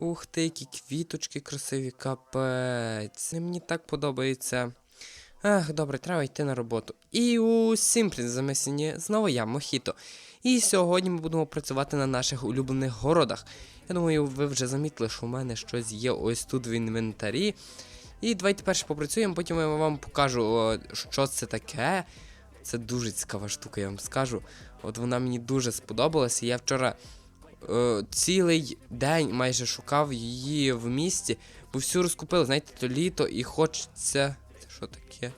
Ух ти, які квіточки красиві, капець. Мені так подобається. Ах, добре, треба йти на роботу. І усім привіт, замесені, знову я, Мохіто. І сьогодні ми будемо працювати на наших улюблених городах. Я думаю, ви вже замітили, що у мене щось є ось тут в інвентарі. І давайте перше попрацюємо, потім я вам покажу, що це таке. Це дуже цікава штука, я вам скажу. От вона мені дуже сподобалася. Я вчора е, цілий день майже шукав її в місті, бо всю розкупили, знаєте, то літо і хочеться. Це що таке?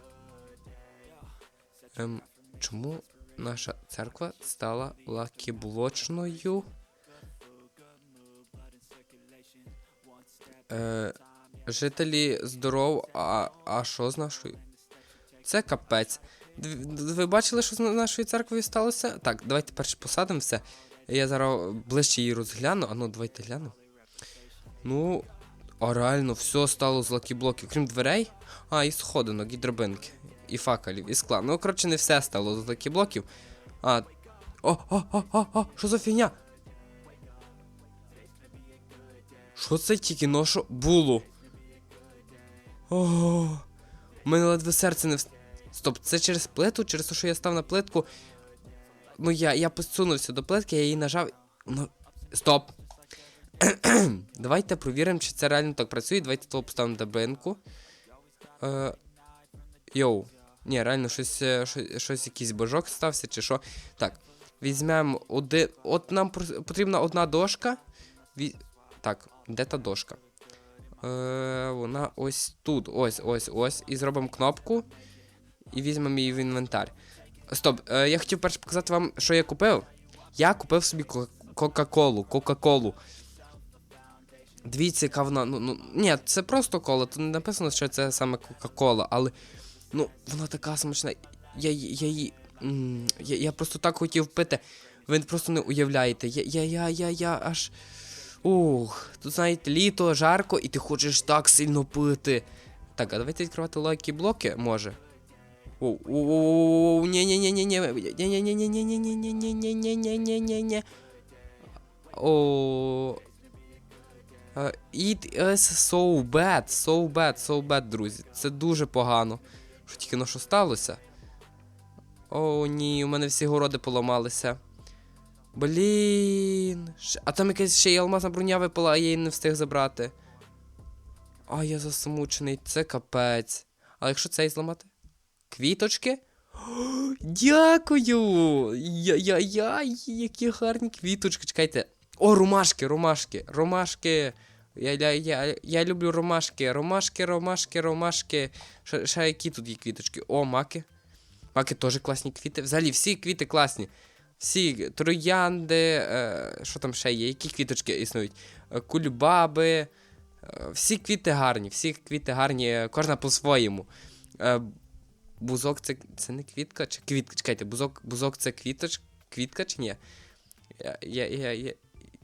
Ем, чому наша церква стала лакіблочною? Е, жителі здоров, а, а що з нашою? Це капець. Ви бачили, що з нашою церквою сталося? Так, давайте перше посадимо все. Я зараз ближче її розгляну. А ну, давайте гляну. Ну, а реально, все стало з лакіблоків, крім дверей. А, і сходинок, і дробинки, і факелів, і скла. Ну, коротше, не все стало з лакіблоків. А. О, о, о, о, о, що за фігня? Що це тільки ношу було? О, у мене ледве серце не вс... Стоп, це через плиту, через те, що я став на плитку. Ну, я, я посунувся до плитки, я її нажав. Ну, стоп. Давайте провіримо, чи це реально так працює. Давайте того поставимо дробинку. Е, йоу. Ні, реально щось, е, щось, щось якийсь божок стався, чи що. Так. Візьмемо один. От нам потрібна одна дошка. Ві... Так, де та дошка? Е, вона ось тут. Ось, ось, ось. І зробимо кнопку. І візьмемо її в інвентар. Стоп, е, я хотів перше показати вам, що я купив. Я купив собі Кока-Колу. Кока-Колу. Дивіться, яка вона. Ну, ну, ні, це просто кола. Тут не написано, що це саме Кока-Кола, але. Ну, вона така смачна. Я. Я, її- я, я просто так хотів пити. Ви просто не уявляєте. Я, я, я, я, я аж. Ух, тут знаєте, літо, жарко, і ти хочеш так сильно пити. Так, а давайте відкривати лайки блоки, може. Оу, оу, ні, ні, ні, ні, ні, ні, ні, ні, ні, ні, ні, ні, ні, ні, ні, ні, ні, ні, ні. О. Uh, it is so bad, so bad, so bad, друзі. Це дуже погано. Що тільки на що сталося? О, ні, у мене всі городи поламалися. Блін. А там якась ще й алмазна броня випала, а я її не встиг забрати. А я засмучений, це капець. А якщо цей зламати? Квіточки? Дякую! Я-я-я, які гарні квіточки. Чекайте. О, ромашки, ромашки, ромашки. Я, я, я, я люблю ромашки. Ромашки, ромашки, ромашки. Ще, ще які тут є квіточки? О, маки. Маки теж класні квіти. Взагалі, всі квіти класні. Всі троянди, е, що там ще є, які квіточки існують? Е, Кульбаби. е, Всі квіти гарні, всі квіти гарні, е, кожна по-своєму. Е, бузок це, це не квітка чи квітка? Чекайте, бузок, бузок це квіточ, квітка чи ні? Я, я, я, я,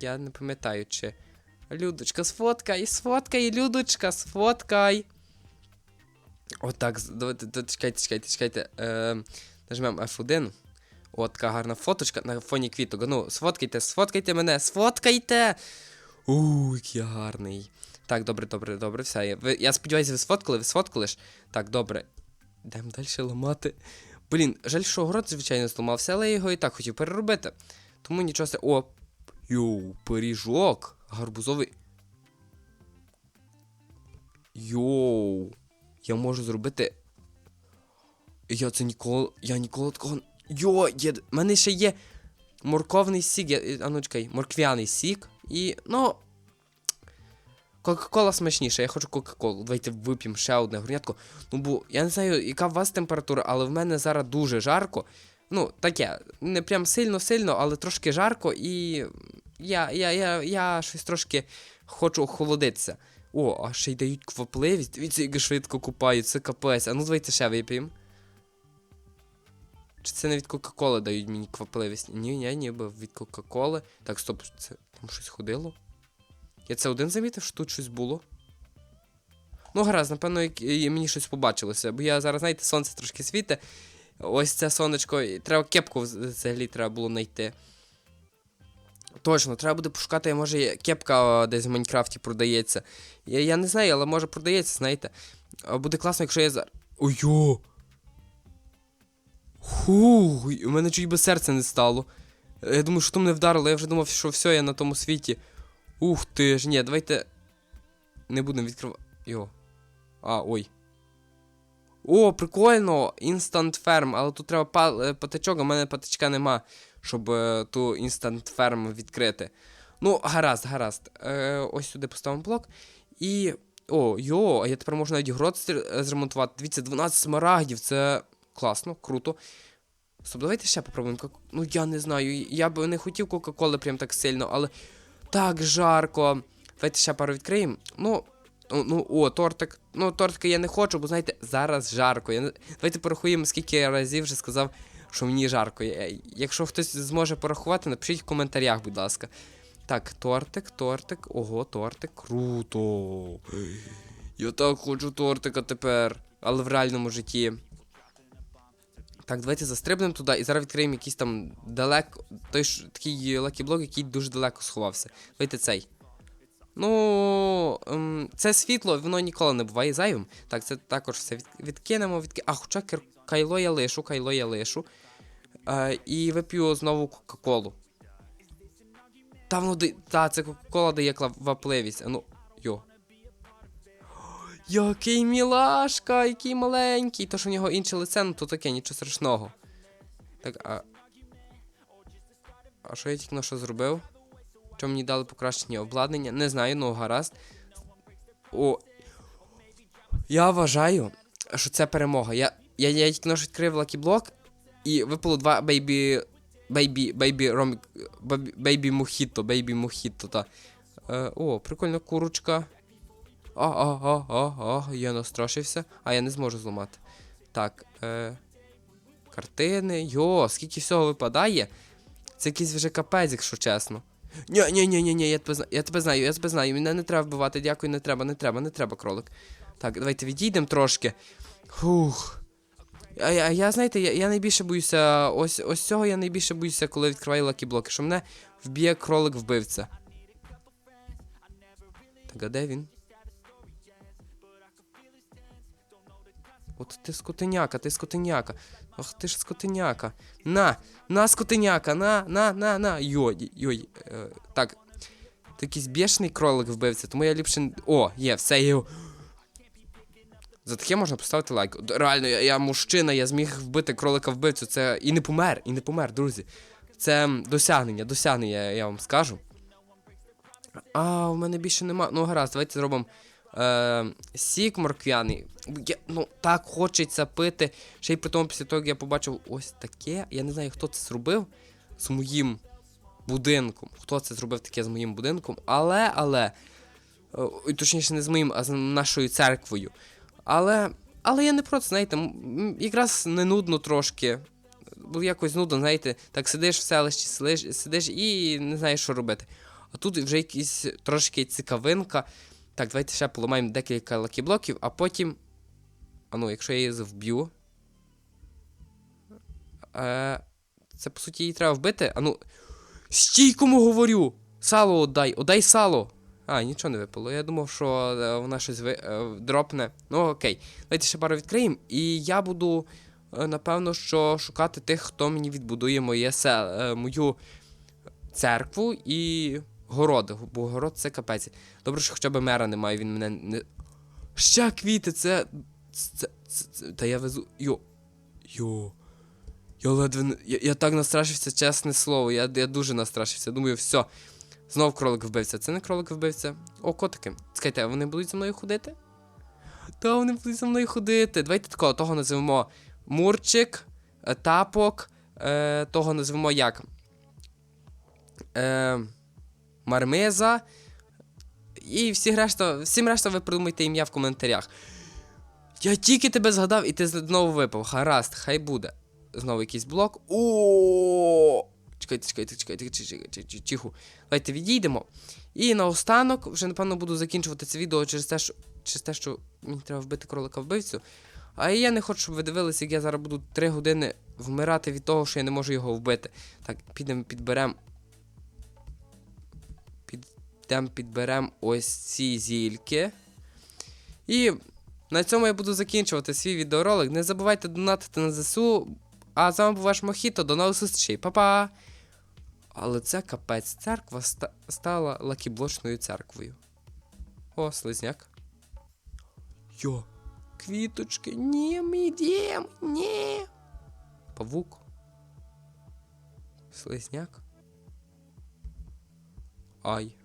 я не пам'ятаю, чи. Людочка, сфоткай, сфоткай, Людочка, сфоткай. Отак, давайте, чекайте, чекайте, чекайте. Е, нажмемо F1. О, така гарна фоточка на фоні квіток. Ну, сфоткайте, сфоткайте мене, сфоткайте! Ууу, який гарний. Так, добре, добре, добре, все. Я, я сподіваюся, ви сфоткали, ви сфоткали ж? Так, добре. Йдемо далі ламати. Блін, жаль, що город, звичайно, зламався, але я його і так хотів переробити. Тому нічого се. О! Йоу, пиріжок. Гарбузовий. Йоу. Я можу зробити. Я це ніколи. Я ніколи такого. Йо, є. в мене ще є морковний сік. Я... А ну чекай, морквяний сік. І. Ну. Кока-кола смачніша, я хочу Кока-колу. Давайте вип'ємо ще одне горнятко. Ну, бо я не знаю, яка у вас температура, але в мене зараз дуже жарко. Ну, таке, не прям сильно-сильно, але трошки жарко, і я, я, я, я щось трошки хочу охолодитися. О, а ще й дають квапливість. Дивіться, як швидко купають, це капець. А ну давайте ще вип'ємо. Чи це не від Кока-Коли дають мені квапливість? Ні, ні, ніби від Кока-Коли. Так, стоп, це там щось ходило? Я це один замітив, що тут щось було. Ну, гаразд, напевно, мені щось побачилося, бо я зараз, знаєте, сонце трошки світе. Ось це сонечко. і Треба кепку взагалі треба було знайти. Точно, треба буде пошукати, може, кепка десь в Майнкрафті продається. Я, я не знаю, але може продається, знаєте. Буде класно, якщо я зараз. Ой-йо! Ху, у мене чуть би серце не стало. Я думаю, що то мене вдарило, я вже думав, що все, я на тому світі. Ух ти ж, ні, давайте. Не будемо відкривати. Йо. А, ой. О, прикольно! Instant Farm, але тут треба е, патичок, а в мене патичка нема, щоб е, ту Instant Farm відкрити. Ну, гаразд, гаразд. Е, ось сюди поставимо блок. І. О, йо, а я тепер можу навіть грот е, зремонтувати. Дивіться, 12 смарагдів, це класно, круто. Стоп, давайте ще попробуємо. Ну, я не знаю. Я б не хотів Кока-Коли прям так сильно, але так жарко. Давайте ще пару відкриємо. Ну, ну, ну, о, тортик. Ну, тортика я не хочу, бо знаєте, зараз жарко. Я. Давайте порахуємо, скільки разів вже сказав, що мені жарко. Якщо хтось зможе порахувати, напишіть в коментарях, будь ласка. Так, тортик, тортик, ого, тортик. Круто. Я так хочу тортика тепер, але в реальному житті. Так, давайте застрибнемо туди і зараз відкриємо якийсь там далеко. Той ж такий лакіблок, який дуже далеко сховався. Давайте цей. Ну, ем, це світло, воно ніколи не буває зайвим. Так, це також все від, відкинемо. Відки... А, хоча кер... кайло я лишу, кайло я лишу. Е, і вип'ю знову Кока-Колу. Та воно. Та, це Кока-Кола дає вапливість. Ну, йо. Який мілашка, який маленький. То, що в нього інше лице, ну то таке, нічого страшного. Так, а. А що я тільки на що зробив? Що мені дали покращення обладнання? Не знаю, ну гаразд. О. Я вважаю, що це перемога. Я, я, я тільки на що відкрив лакіблок і випало два бейбі. Бейбі. Бейбі ромік. Бейбі, мохіто, бейбі мохіто, та. Е, о, прикольна курочка. А, а, а, а, а, я настрашився. А я не зможу зламати. Так, е. Картини. Йо, скільки всього випадає. Це якийсь вже капець, якщо чесно. Ні, ні, ні, ні, ні, я знаю, я тебе знаю, я тебе знаю. Мене не треба вбивати, дякую, не треба, не треба, не треба, кролик. Так, давайте відійдемо трошки. Фух. А, я- я, знаєте, я, я найбільше боюся. Ось ось цього я найбільше боюся, коли відкриваю лакі-блоки, що мене вб'є кролик вбивця. Так, а де він? От ти скотиняка, ти скотиняка. Ах ти ж скотиняка. На, на, скотиняка, на, на, на, на. Йой, йой. Е, так. Ти якийсь бешений кролик вбивця, тому я ліпше. О, є, все, його. За таке можна поставити лайк. Реально, я, я мужчина, я зміг вбити кролика вбивцю. Це. І не помер, і не помер, друзі. Це досягнення, досягнення, я вам скажу. А, у мене більше нема. Ну, гаразд, давайте зробимо е, сік морквяний. Я, ну, так хочеться пити. Ще й при тому, після того, як я побачив ось таке. Я не знаю, хто це зробив з моїм будинком. Хто це зробив таке з моїм будинком. Але, але. е, Точніше, не з моїм, а з нашою церквою. Але. Але я не проти, знаєте, якраз не нудно трошки. Бо якось нудно, знаєте, так сидиш в селищі, сидиш, сидиш і не знаєш, що робити. А тут вже якісь трошки цікавинка. Так, давайте ще поламаємо декілька лакіблоків, а потім. А ну, якщо я її вб'ю. Е, це по суті її треба вбити. А ну. Стій, кому говорю! Сало отдай, отдай сало! А, нічого не випало. Я думав, що е, вона щось ви, е, дропне. Ну окей. Давайте ще пару відкриємо. І я буду, е, напевно, що шукати тих, хто мені відбудує моє сел, мою церкву і город. Бо город це капець. Добре, що хоча б мера немає, він мене не. Ще квіти, це. Це. це, це та я везу. Йо. Йо. Я ледве. Я, я так настрашився, чесне слово. Я, я дуже настрашився. Думаю, все. Знов кролик вбивця. Це не кролик вбивця. О, котики. Скайте, вони будуть за мною ходити? Та вони будуть за мною ходити. Давайте такого, того називемо Мурчик, е, тапок, е, того називемо як? Е, Мармиза. І всі решта, всім решта ви придумайте ім'я в коментарях. Я тільки тебе згадав, і ти знову випав. Гаразд, хай буде. Знову якийсь блок. О! Чекайте, чекайте, чекайте, чекайте, чекайте, тихо. Давайте відійдемо. І наостанок, вже напевно буду закінчувати це відео через те, що через те, що мені треба вбити кролика вбивцю. А я не хочу, щоб ви дивилися, як я зараз буду 3 години вмирати від того, що я не можу його вбити. Так, підемо підберемо. Йдемо підберемо ось ці зільки. І на цьому я буду закінчувати свій відеоролик. Не забувайте донатити на ЗСУ. А з вами був ваш Мохіто. До нових зустрічей. Па-па! Але це капець. Церква ста- стала лакіблочною церквою. О, слизняк. Йо. Квіточки. Ні, ми йдемо. Ні. Павук. Слизняк. Ай.